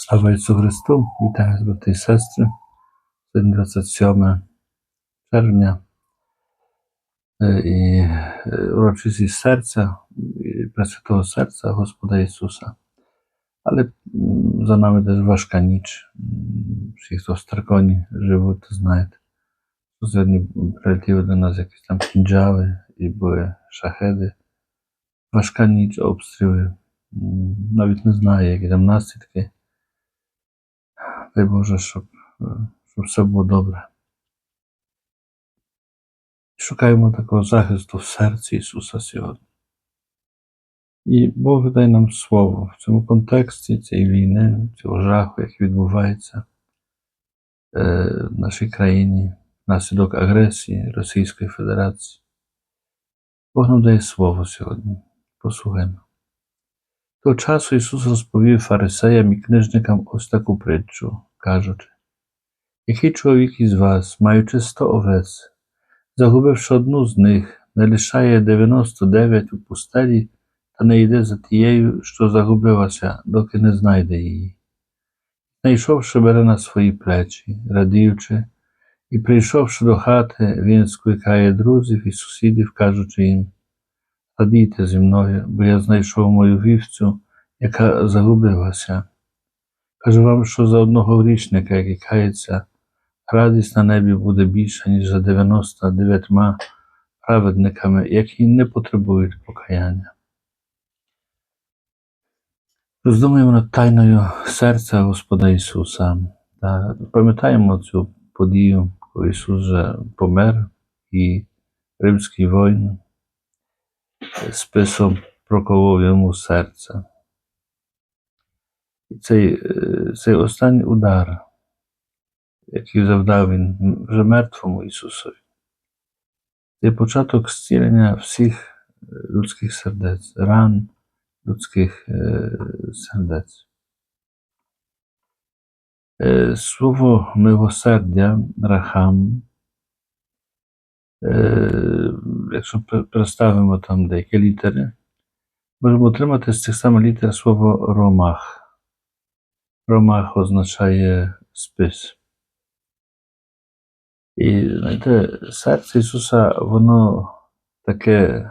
Слава Ісусу Христу! Вітаю брати і сестри. Сьогодні 27 червня е, і е, урочистість серця, і Пресвятого серця Господа Ісуса. Але за нами теж важка ніч. Всі, хто в Старконі живуть, знають. Сьогодні прилетіли до нас якісь там кінджали і були шахеди. Важка ніч, обстріли. Навіть не знаю, які там наслідки. Дай Боже, щоб, е, щоб все було добре. Шукаємо такого захисту в серці Ісуса сьогодні. І Бог дай нам слово в цьому контексті цієї війни, цього жаху, який відбувається е, в нашій країні внаслідок агресії Російської Федерації. Бог нам дає слово сьогодні. Послухаймо. Того часу Ісус розповів фарисеям і книжникам ось таку притчу, кажучи, який чоловік із вас, маючи сто овець, загубивши одну з них, не лишає 99 у пустелі та не йде за тією, що загубилася, доки не знайде її. Знайшовши, бере на свої плечі, радіючи, і прийшовши до хати, він скликає друзів і сусідів, кажучи їм, радійте зі мною, бо я знайшов мою вівцю, яка загубилася. Кажу вам, що за одного грішника, який кається, радість на небі буде більша, ніж за 99 праведниками, які не потребують покаяння. Роздумуємо над тайною серця Господа Ісуса та пам'ятаємо цю подію, коли Ісус вже помер і римський воїн списом проколов йому серце. Цей, е, цей останній удар, який завдав він вже мертвому Ісусові, це початок зцілення всіх е, людських сердець, ран людських е, сердець. Слово милосердя, рахам, якщо переставимо там деякі літери, можемо отримати з цих самих літер слово ромах. Ромах означає спис. І знаєте, серце Ісуса, воно таке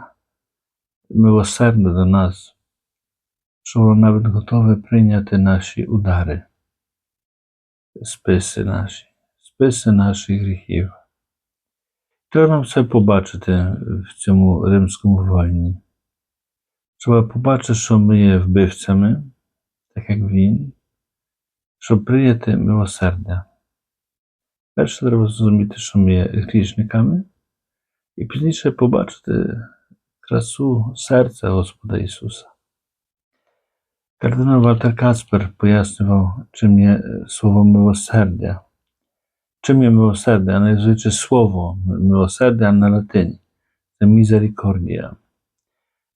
милосердне до нас, що воно навіть готове прийняти наші удари, списи наші, списи наших гріхів. Треба нам це побачити в цьому римському воїні. Треба побачити, що ми є вбивцями, так як він, щоб прийняти милосердя. Перше треба зрозуміти, що ми є грішниками, і пізніше побачити красу серця Господа Ісуса. Кардинал Валтер Каспер пояснював, чим є е, слово милосердя. Чим є милосердя, аналізуючи слово милосердя на латині. Це мізерикордія.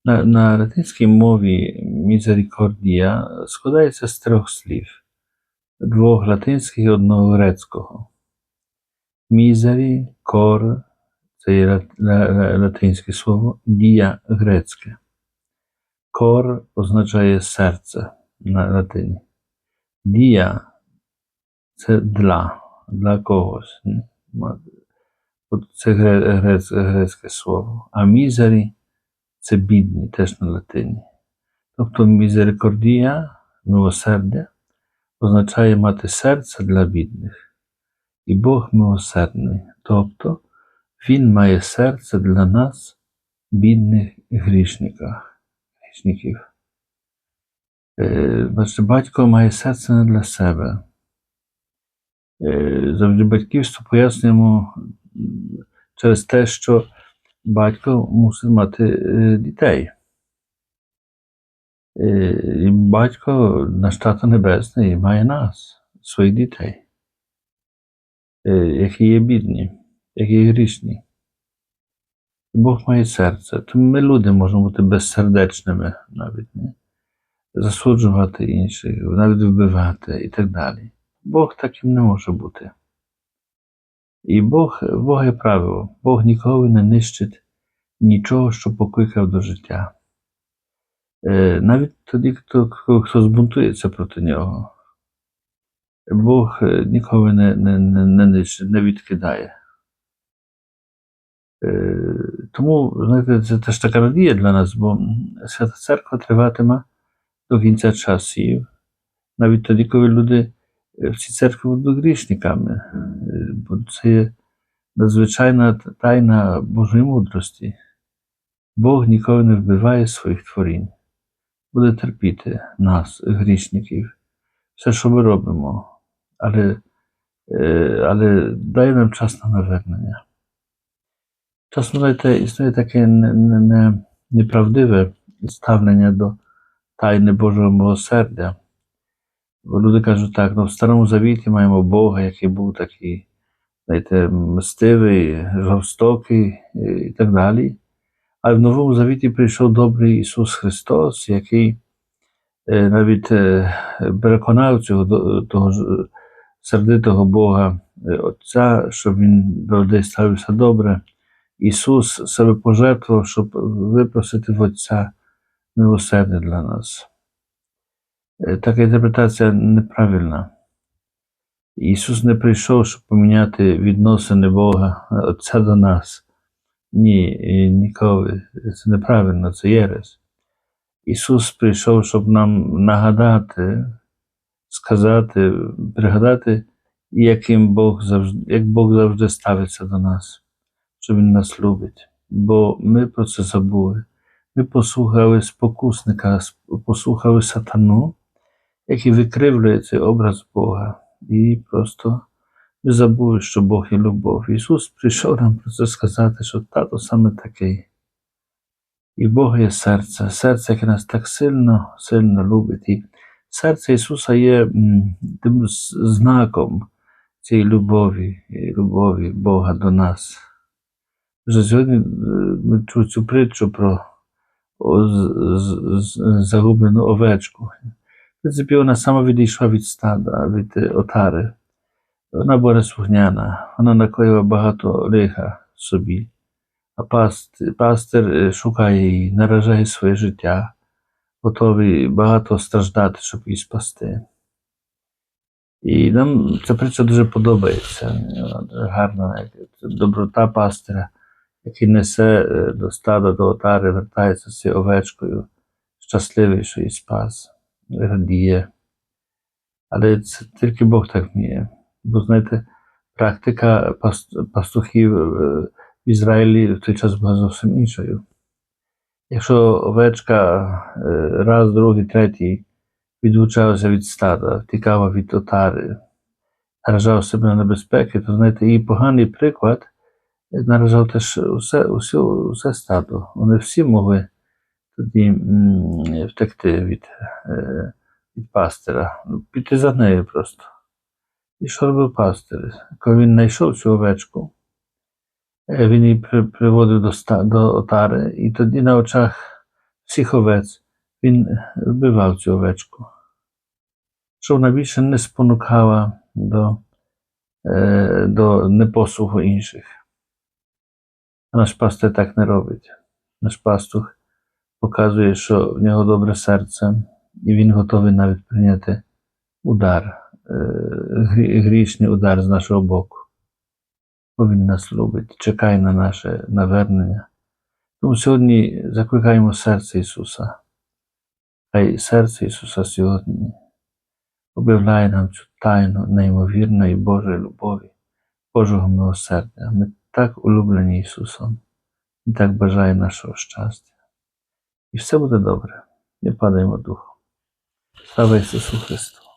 На, на латинській мові мізерикордія складається з трьох слів: двох латинських і одного грецького. Мізері, кор це є ла- ла- ла- латинське слово, дія грецьке. Кор означає серце на латині. Дія це для, для когось. Це гре- грецьке слово. А мізері це бідні, теж на латині. Тобто мізерикордія, милосердя, означає мати серце для бідних. І Бог милосердний. Тобто Він має серце для нас, бідних грішників. Е, Бачите, батько має серце не для себе. Е, Завжди батьківство пояснюємо через те, що батько мусить мати е, дітей. І батько наш тато небесний має нас, своїх дітей, які є бідні, які є грішні. Бог має серце. Тому ми люди можемо бути безсердечними навіть, не? засуджувати інших, навіть вбивати і так далі. Бог таким не може бути. І Бог, Бог є правило. Бог ніколи не нищить нічого, що покликав до життя. Е, навіть тоді, хто, хто, збунтується проти нього. Бог е, ніколи не, не, не, не не відкидає. Е, Тому, знаєте, це теж така надія для нас, бо Свята Церква триватиме до кінця часів, навіть тоді, коли люди в цій церкві будуть грішниками, бо це є надзвичайна тайна Божої мудрості. Бог ніколи не вбиває своїх творінь, буде терпіти нас, грішників, все, що ми робимо, але, е, але дає нам час на навернення. Часом, знаєте, існує таке не, не, не, неправдиве ставлення до тайни Божого милосердя. Бо люди кажуть так, ну в Старому Завіті маємо Бога, який був такий, знаєте, мстивий, жорстокий е, і так далі. А в Новому Завіті прийшов добрий Ісус Христос, який е, навіть е, переконав цього того сердитого Бога е, Отця, щоб Він до людей ставився добре. Ісус себе пожертвував, щоб випросити в Отця милосердя для нас. Така інтерпретація неправильна. Ісус не прийшов, щоб поміняти відносини Бога Отця до нас. Ні, ніколи. Це неправильно, це єресь. Ісус прийшов, щоб нам нагадати, сказати, пригадати, яким Бог завжди, як Бог завжди ставиться до нас, що Він нас любить. Бо ми про це забули. Ми послухали спокусника, послухали сатану, який викривлює цей образ Бога. І просто ми забули, що Бог є любов. Ісус прийшов нам про це сказати, що тато саме такий. І Бога є серце, серце, яке нас так сильно, сильно любить. І серце Ісуса є тим знаком цієї любові, любові Бога до нас. Вже сьогодні е, ми чули цю притчу про загублену овечку. В принципі, вона сама відійшла від стада, від е, отари. Вона була неслухняна, вона накоїла багато лиха собі. А паст- пастир е, шукає її, наражає своє життя, готовий багато страждати, щоб її спасти. І нам ця притча дуже подобається. Гарна, доброта пастиря, який несе е, до стада, до отари, вертається з цією овечкою, щасливий, що її спас, радіє. Але це тільки Бог так вміє. Бо знаєте, практика пас- пастухів е, в Ізраїлі в той час була зовсім іншою. Якщо овечка е, раз, другий, третій відлучалася від стада, втікала від отари, наражав себе на небезпеки, то знаєте, її поганий приклад е, наражав теж усе, усе, усе стадо. Вони всі могли тоді втекти від, від пастира, ну, піти за нею просто. І що робив пастир? Коли він знайшов цю овечку, е, він її при, приводив до, до отари, і тоді на очах всіх овець він вбивав цю овечку, щоб вона більше не спонукала до, е, до непослуху інших. А наш пастир так не робить. Наш пастух показує, що в нього добре серце, і він готовий навіть прийняти удар, грішний удар з нашого боку. Бо він нас любить, чекає на наше навернення. Тому сьогодні закликаємо серце Ісуса. Хай серце Ісуса сьогодні об'являє нам цю тайну неймовірної Божої любові, Божого милосердя. Ми так улюблені Ісусом і так бажаємо нашого щастя. І все буде добре. Не падаємо духом. Слава Ісусу Христу!